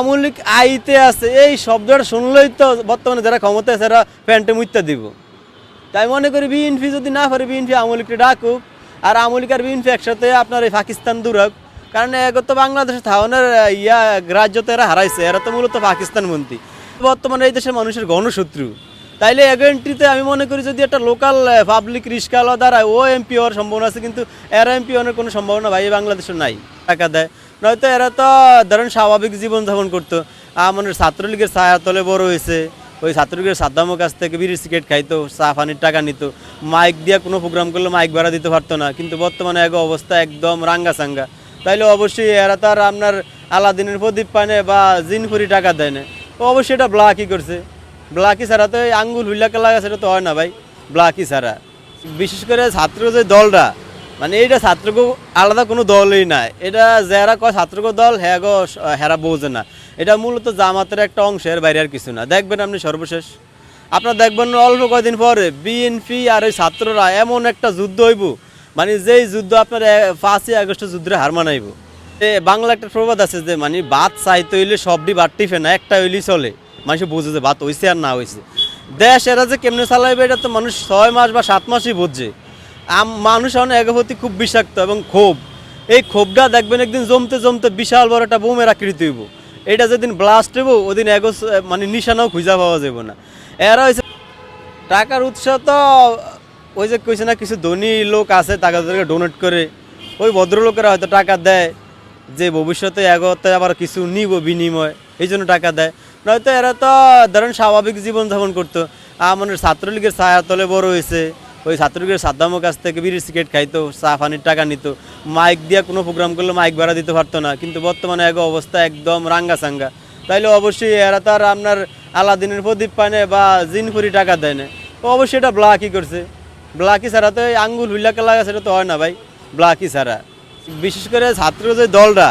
আমলিক আইতে আছে। এই শব্দটা শুনলেই তো বর্তমানে যারা ক্ষমতা আছে, এরা প্যান্টে মুইতে দিব। তাই মনে করি বিএনপি যদি না পারে, বিএনপি আমলিককে ডাকুক। আর আমলিক আর বিএনপি একসাথে আপনার এই পাকিস্তান দূরক কারণ এগত বাংলাদেশে থাওয়ানের ইয়া, রাজ্য তো এরা হারাইছে। এরা তো মূলত পাকিস্তান মন্ত্রী। বর্তমানে এই দেশের মানুষের গণশত্রু। তাইলে এগেন্ট্রিতে আমি মনে করি যদি একটা লোকাল পাবলিক রিস্কালা দ্বারা ও এমপি হওয়ার সম্ভাবনা আছে, কিন্তু এরা এমপি হওয়ার কোনো সম্ভাবনা ভাই এই বাংলাদেশে নাই। টাকা দেয়। নয়তো এরা তো, ধরেন স্বাভাবিক জীবনযাপন করতো। আমাদের ছাত্রলীগের ছায়াতলে বড় হয়েছে। ওই ছাত্রলীগের সাদ্দামের কাছ থেকে বিড়ি সিগারেট খাইতো, চা, পানির টাকা নিত। মাইক দিয়ে কোনো প্রোগ্রাম করলে মাইক ভাড়া দিতে পারতো না। কিন্তু বর্তমানে এক অবস্থা একদম রাঙ্গা সাঙ্গা তাইলে অবশ্যই এরা তো আর আপনার আলাদিনের প্রদীপ পানে বা জিনফুরি টাকা দেয় না। ও অবশ্যই এটা ব্লাকই করছে। ব্লাকি ছাড়া তো এই আঙ্গুল হুইলাকে লাগা সেটা তো হয় না ভাই। ব্লাকি ছাড়া। বিশেষ করে ছাত্র যে দলটা মানে এইটা ছাত্রকে আলাদা কোনো দলই নাই। এটা যারা কয় ছাত্রকে দল হ্যাঁ গো, হেরা বোঝে না। এটা মূলত জামাতের একটা অংশের বাইরে আর কিছু না। দেখবেন আপনি সর্বশেষ। আপনার দেখবেন অল্প কয়দিন পরে বিএনপি আর ওই ছাত্ররা এমন একটা যুদ্ধ হইব। মানে যেই যুদ্ধ আপনার পাঁচই আগস্টের যুদ্ধে হার মানাইব। বাংলা একটা প্রবাদ আছে যে মানে ভাত চাইতে হইলে সবটি ভাত টিফে না, একটা হইলেই চলে। মানুষ বুঝে যে ভাত হইছে আর না হইছে। দেশ এরা যে কেমনে চালাইবে, এটা তো মানুষ ছয় মাস বা সাত মাসই বুঝছে মানুষ এখন এগোপতি খুব বিষাক্ত এবং ক্ষোভ। এই ক্ষোভটা দেখবেন একদিন জমতে জমতে বিশাল বড় একটা বোমের আকৃতি হইব। এটা যেদিন ব্লাস্ট হইব, ওদিন এগো মানে নিশানাও খুঁজা পাওয়া যাব না। এরা হয়েছে টাকার উৎস তো, ওই যে কইছে না কিছু ধনী লোক আছে, তাদেরকে ডোনেট করে। ওই ভদ্রলোকেরা হয়তো টাকা দেয়, যে ভবিষ্যতে এগোতে আবার কিছু নিব বিনিময়, এই জন্য টাকা দেয়। নয়তো এরা তো ধরেন স্বাভাবিক জীবনযাপন করতো। আমাদের ছাত্রলীগের ছায়ার তলে বড় হয়েছে ওই ছাত্রলীগের সাদ্দামের কাছ থেকে বিড়ি সিগারেট খাইতো, চা, পানির টাকা নিত। মাইক দিয়ে কোনো প্রোগ্রাম করলে মাইক ভাড়া দিতে পারতো না, কিন্তু বর্তমানে এক অবস্থা একদম রাঙ্গা সাঙ্গা তাইলে অবশ্যই এরা তো আর আপনার আলাদিনের প্রদীপ পানে বা জিনফুরি টাকা দেয় না। অবশ্যই এটা ব্লাকই করছে। ব্লাকি ছাড়া তো এই আঙ্গুল হুইলাকে লাগা সেটা তো হয় না ভাই। ব্লাকি ছাড়া। বিশেষ করে ছাত্র যে দলটা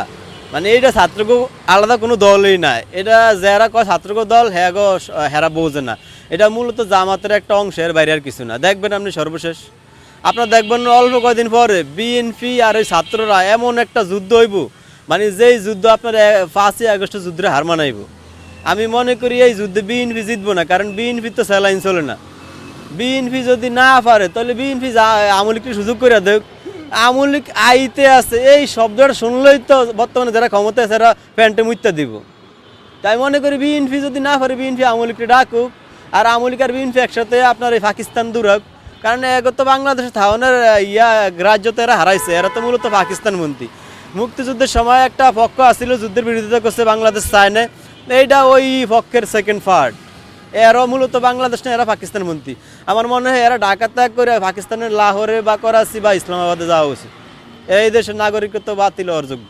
মানে এইটা ছাত্রকে আলাদা কোনো দলই নাই। এটা যারা কয় ছাত্রকে দল হ্যাঁ গো হেরা বোঝে না। এটা মূলত জামাতের একটা অংশের বাইরে আর কিছু না। দেখবেন আপনি সর্বশেষ। আপনার দেখবেন অল্প কয়দিন পরে বিএনপি আর ওই ছাত্ররা এমন একটা যুদ্ধ হইব মানে যেই যুদ্ধ আপনার পাঁচই আগস্টের যুদ্ধে হার মানাইব। আমি মনে করি এই যুদ্ধে বিএনপি জিতবো না, কারণ বিএনপি তো স্যালাইন চলে না। বিএনপি যদি না পারে, তাহলে বিএনপি আমলিককে সুযোগ করে দেখ। আমলিক আইতে আছে, এই শব্দটা শুনলেই তো বর্তমানে যারা ক্ষমতা আছে, এরা প্যান্টে মুইতে দিব। তাই মনে করি বিএনপি যদি না পারে বিএনপি আমলিককে ডাকুক। আর আমলিক আর বিএনপি একসাথে আপনার এই পাকিস্তান দূরক কারণ এগত বাংলাদেশে থাওয়ানের ইয়া রাজ্য তো এরা হারাইছে। এরা তো মূলত পাকিস্তান মন্ত্রী। মুক্তিযুদ্ধের সময় একটা পক্ষ আসছিল যুদ্ধের বিরোধিতা করছে বাংলাদেশ চায় না এইটা ওই পক্ষের সেকেন্ড পার্ট এরা মূলত বাংলাদেশ না, এরা পাকিস্তান মন্ত্রী। আমার মনে হয় এরা ঢাকা ত্যাগ করে পাকিস্তানের লাহোরে বা করাচি বা ইসলামাবাদে যাওয়া উচিত। এই দেশের নাগরিকত্ব বাতিল হওয়ার যোগ্য।